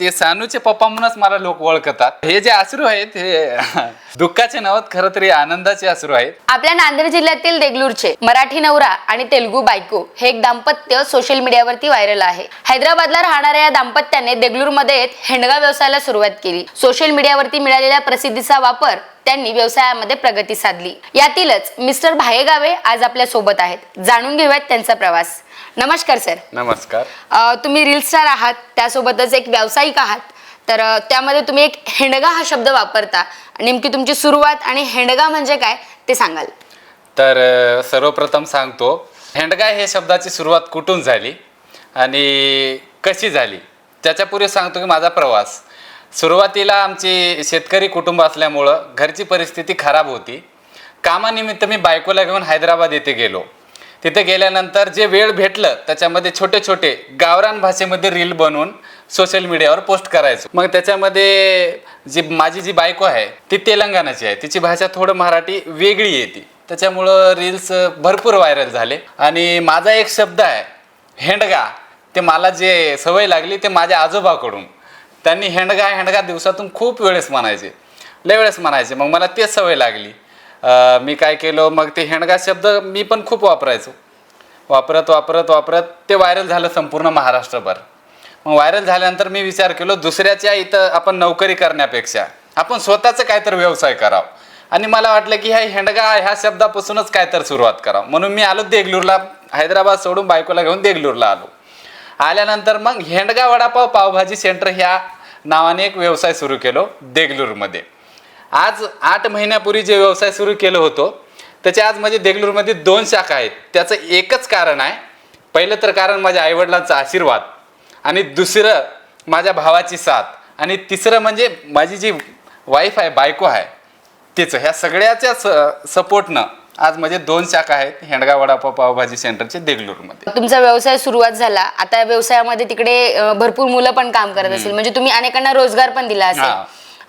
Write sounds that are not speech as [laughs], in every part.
ते सानूचे पप्पा म्हणूनच मला लोक ओळखतात. हे जे अश्रू आहेत हे [laughs] दुःखाचे नव्हत खरं तरी आनंदाचे अश्रू आहेत. आपल्या नांदेड जिल्ह्यातील देगलूरचे मराठी नवरा आणि तेलुगू बायको हे एक दाम्पत्य सोशल मीडियावरती व्हायरल आहे. हैदराबादला राहणाऱ्या या दाम्पत्याने देगलूरमध्ये हेंडगा व्यवसायाला सुरुवात केली. सोशल मीडियावरती मिळालेल्या प्रसिद्धीचा वापर त्यांनी व्यवसायामध्ये प्रगती साधली. यातीलच मिस्टर भायेगावे आज आपल्यासोबत आहेत. जाणून घेऊयात त्यांचा प्रवास. नमस्कार सर. नमस्कार. तुम्ही रील स्टार आहात त्यासोबतच एक व्यावसायिक आहात. तर त्यामध्ये तुम्ही एक हेंडगा हा शब्द वापरता. नेमकी तुमची सुरुवात आणि हेंडगा म्हणजे काय ते सांगाल. तर सर्वप्रथम सांगतो. हेंडगा हे शब्दाची सुरुवात कुठून झाली आणि कशी झाली? त्याच्यापूर्वी सांगतो की माझा प्रवास. सुरुवातीला आमची शेतकरी कुटुंब असल्यामुळं घरची परिस्थिती खराब होती. कामानिमित्त मी बायकोला घेऊन हैदराबाद येथे गेलो. तिथे गेल्यानंतर जे वेळ भेटलं त्याच्यामध्ये छोटे छोटे गावरान भाषेमध्ये रील बनवून सोशल मीडियावर पोस्ट करायचो. मग त्याच्यामध्ये जी माझी जी बायको आहे ती तेलंगणाची आहे. तिची भाषा थोडं मराठी वेगळी येते. त्याच्यामुळं रील्स भरपूर व्हायरल झाले. आणि माझा एक शब्द आहे हेंडगा. ते मला जे सवय लागली ते माझ्या आजोबाकडून. त्यांनी हेंडगा हेंडगा दिवसातून खूप वेळेस म्हणायचे. लय वेळेस म्हणायचे. मग मला तेच सवय लागली. मी काय केलं? मग ते हेंडगा शब्द मी पण खूप वापरायचो. वापरत वापरत वापरत ते व्हायरल झालं संपूर्ण महाराष्ट्रभर. मग व्हायरल झाल्यानंतर मी विचार केलो दुसऱ्याच्या इथं आपण नोकरी करण्यापेक्षा आपण स्वतःचं काहीतरी व्यवसाय करावं. आणि मला वाटलं की ह्या हेंडगा ह्या शब्दापासूनच काहीतरी सुरुवात करावं. म्हणून मी आलो देगलूरला हैदराबाद सोडून बायकोला घेऊन देगलूरला आलो. आल्यानंतर मग हेंडगा वडापाव पावभाजी सेंटर ह्या नावाने एक व्यवसाय सुरू केलो देगलूरमध्ये. आज आठ महिन्यापूर्वी जे व्यवसाय सुरू केलं होतो त्याचे आज म्हणजे देगलूरमध्ये दोन शाखा आहेत. त्याचं एकच कारण आहे पहिलं तर कारण माझ्या आईवडिलांचा आशीर्वाद आणि दुसरं माझ्या भावाची साथ आणि तिसरं म्हणजे माझी जी वाईफ आहे बायको आहे तिचं. ह्या सगळ्याच्या स सपोर्टनं आज म्हणजे दोन शाखा आहेत हेंडगा वडापाव पावभाजी सेंटरचे देगलूरमध्ये. तुमचा व्यवसाय सुरुवात झाला. आता या व्यवसायामध्ये तिकडे अ, भरपूर मुलं पण काम करत असेल म्हणजे तुम्ही अनेकांना रोजगार पण दिला असेल.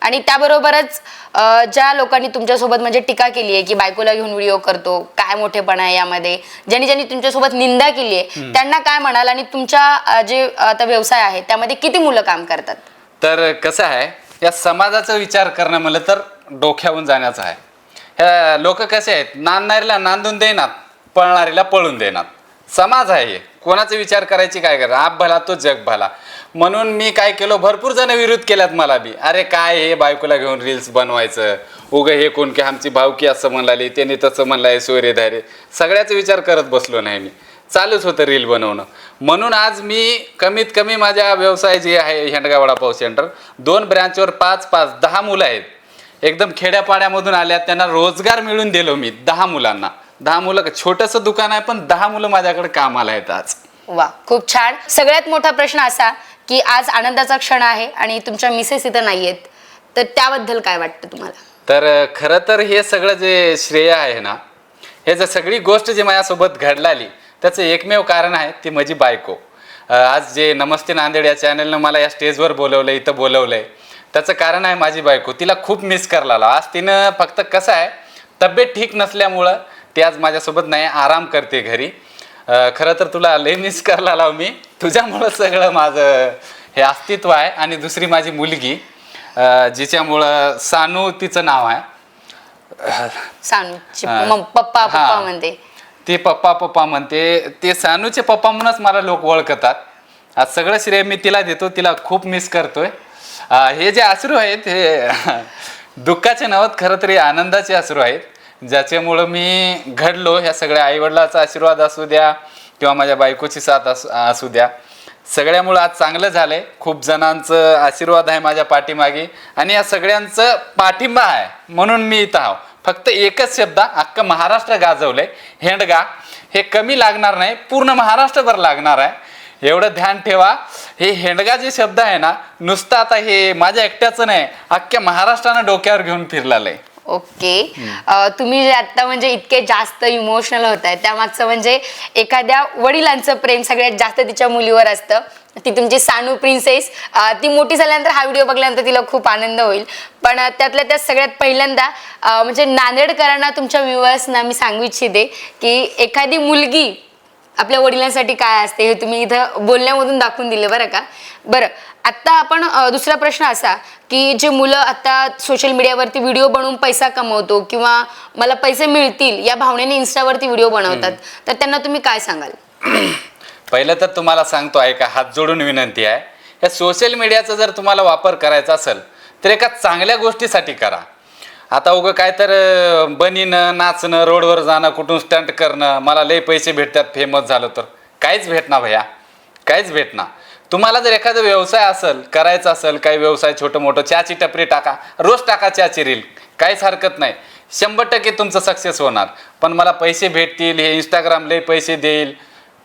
आणि त्याबरोबरच अ, ज्या लोकांनी तुमच्यासोबत म्हणजे टीका केली आहे की बायकोला घेऊन व्हिडिओ करतो काय मोठेपणा आहे यामध्ये ज्यांनी ज्यांनी तुमच्यासोबत निंदा केली आहे त्यांना काय म्हणाल? आणि तुमच्या अ, जे आता व्यवसाय आहे त्यामध्ये किती मुलं काम करतात? तर कसं आहे या समाजाचा विचार करणं म्हणलं तर डोक्यावरून जाण्याचं आहे. लोक कसे आहेत? नांदणारीला नांदून देणार पळणारीला पळून देणार. समाज आहे कोणाचा विचार करायची काय करा आप भला तो जग भला. म्हणून मी काय केलो? भरपूर जण विरोध केल्यात मला बी. अरे काय हे बायकोला घेऊन रील्स बनवायचं? उगं हे कोण की आमची भावकी असं म्हणाली त्याने तसं म्हणलाय सोयरे धारे सगळ्याचा विचार करत बसलो नाही मी. चालूच होतं रील बनवणं. म्हणून आज मी कमीत कमी माझ्या व्यवसाय जे आहे हेंडगा वडापाव सेंटर दोन ब्रँचवर पाच पाच दहा मुलं आहेत. एकदम खेड्यापाड्यामधून आल्यात त्यांना रोजगार मिळून दिलो मी दहा मुलांना. दहा मुलं छोटंसं दुकान आहे पण दहा मुलं माझ्याकडे कामाला आहेत आज. वा खूप छान. सगळ्यात मोठा प्रश्न असा की आज आनंदाचा क्षण आहे आणि तुमच्या मिसेस इथं नाही आहेत तर त्याबद्दल काय वाटतं तुम्हाला? तर खरं तर हे सगळं जे श्रेय आहे ना हे जर सगळी गोष्ट जी माझ्यासोबत घडलाली त्याचं एकमेव कारण आहे ती माझी बायको. आज जे नमस्ते नांदेड या चॅनलनं मला या स्टेजवर बोलवलं इथं बोलवलं आहे त्याचं कारण आहे माझी बायको. तिला खूप मिस करायला आज तिनं फक्त कसं आहे तब्येत ठीक नसल्यामुळं ती आज माझ्यासोबत नाही आराम करते घरी. खरं तर तुला लय मिस करायला लाव मी. तुझ्यामुळं सगळं माझं हे अस्तित्व आहे आणि दुसरी माझी मुलगी जिच्यामुळं सानू तिचं नाव आहे. पप्पा पप्पा. म्हणते. ते पप्पा पप्पा म्हणते. ते सानूचे पप्पा म्हणूनच मला लोक ओळखतात. आज सगळं श्रेय मी तिला देतो. तिला खूप मिस करतोय. हे जे अश्रू आहेत हे [laughs] दुःखाचे नव्हत खरं तरी आनंदाचे अश्रू आहेत. ज्याच्यामुळं मी घडलो ह्या सगळ्या आईवडिलाचा आशीर्वाद असू द्या किंवा माझ्या बायकोची साथ असू असू द्या. सगळ्यामुळं आज चांगलं झालंय. खूप जणांचं आशीर्वाद आहे माझ्या पाठीमागे आणि या सगळ्यांचं पाठिंबा आहे म्हणून मी इथं आहो. फक्त एकच शब्द अख्खं महाराष्ट्र गाजवलंय. हेंडगा हे कमी लागणार नाही पूर्ण महाराष्ट्रभर लागणार आहे. एवढं ध्यान ठेवा. हे हेंडगा जे शब्द आहे ना नुसतं आता हे माझ्या एकट्याचं नाही अख्ख्या महाराष्ट्रानं डोक्यावर घेऊन फिरलेलं आहे. ओके. तुम्ही जे आता म्हणजे इतके जास्त इमोशनल होत आहे त्यामागचं म्हणजे एखाद्या वडिलांचं प्रेम सगळ्यात जास्त तिच्या मुलीवर असतं. ती तुमची सानू प्रिन्सेस ती मोठी झाल्यानंतर हा व्हिडिओ बघल्यानंतर तिला खूप आनंद होईल. पण त्यातल्या त्यात सगळ्यात पहिल्यांदा म्हणजे नांदेडकरांना तुमच्या व्ह्युअर्सना मी सांगू इच्छिते की एखादी मुलगी आपल्या वडिलांसाठी काय असते हे तुम्ही इथं बोलण्यामधून दाखवून दिले बरं का? बरं आत्ता आपण दुसरा प्रश्न असा की जे मुलं आता सोशल मीडियावरती व्हिडिओ बनवून पैसा कमवतो किंवा मला पैसे मिळतील या भावनेने इन्स्टावरती व्हिडिओ बनवतात तर त्यांना तुम्ही काय सांगाल? [clears throat] पहिलं तर तुम्हाला सांगतो ऐका हात जोडून विनंती आहे. या सोशल मीडियाचा जर तुम्हाला वापर करायचा असेल तर एका चांगल्या गोष्टीसाठी करा. आता उगं काय तर अं, बनीनं नाचणं रोडवर जाणं कुठून स्टंट करणं मला लय पैसे भेटतात फेमस झालं तर. काहीच भेटणार भैया. काहीच भेटणार तुम्हाला जर एखादा व्यवसाय असेल करायचा असेल काही व्यवसाय छोटं मोठं चहाची टपरी टाका. रोज टाका चहाची रील काहीच हरकत नाही. शंभर टक्के तुमचं सक्सेस होणार. पण मला पैसे भेटतील हे इंस्टाग्राम लय पैसे देईल.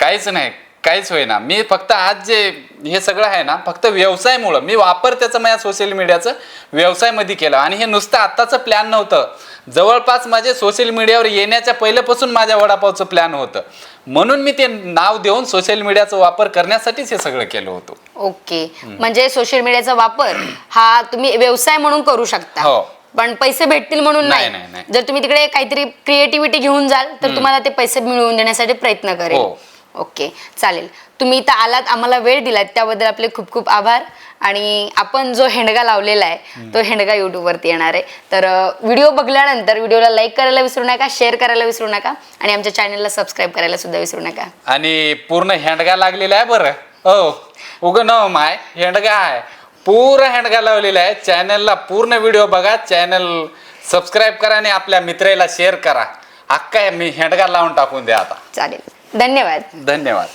काहीच नाही. काहीच होईना. मी फक्त आज जे हे सगळं आहे ना फक्त व्यवसायमुळं मी वापर त्याचं माझ्या सोशल मीडियाचं व्यवसायमध्ये केलं. आणि हे नुसतं आत्ताचं प्लॅन नव्हतं. जवळपास माझे सोशल मीडियावर येण्याच्या पहिल्यापासून माझ्या वडापावचं प्लॅन होतं. म्हणून मी ते नाव देऊन सोशल मीडियाचा वापर करण्यासाठीच हे सगळं केलं होतं. ओके. म्हणजे सोशल मीडियाचा वापर हा तुम्ही व्यवसाय म्हणून करू शकता. हो. पण पैसे भेटतील म्हणून नाही. जर तुम्ही तिकडे काहीतरी क्रिएटिव्हिटी घेऊन जाल तर तुम्हाला ते पैसे मिळवून देण्यासाठी प्रयत्न करेल. हो. ओके चालेल. तुम्ही इथं आलात आम्हाला वेळ दिलात त्याबद्दल आपले खूप खूप आभार. आणि आपण जो हेंडगा लावलेला आहे तो हेंडगा युट्यूबवरती येणार आहे. तर व्हिडिओ बघल्यानंतर व्हिडिओला लाईक करायला विसरू नका शेअर करायला विसरू नका आणि आमच्या चॅनलला सबस्क्राईब करायला सुद्धा विसरू नका. आणि पूर्ण हेंडगा लागलेला आहे बरं. हो उगं न माय हेंडगा आहे. पूर्ण हेंडगा लावलेला आहे. चॅनलला पूर्ण व्हिडिओ बघा. चॅनल सबस्क्राईब करा आणि आपल्या मित्राला शेअर करा. अक्का मी हेंडगा लावून टाकून द्या आता. चालेल. धन्यवाद. धन्यवाद.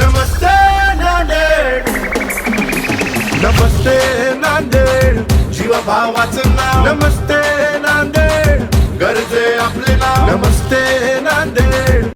नमस्ते नांदेड. नमस्ते नांदेड. जीवा भावाचं नाव. नमस्ते नांदेड. गरजे आपले नाव. नमस्ते नांदेड.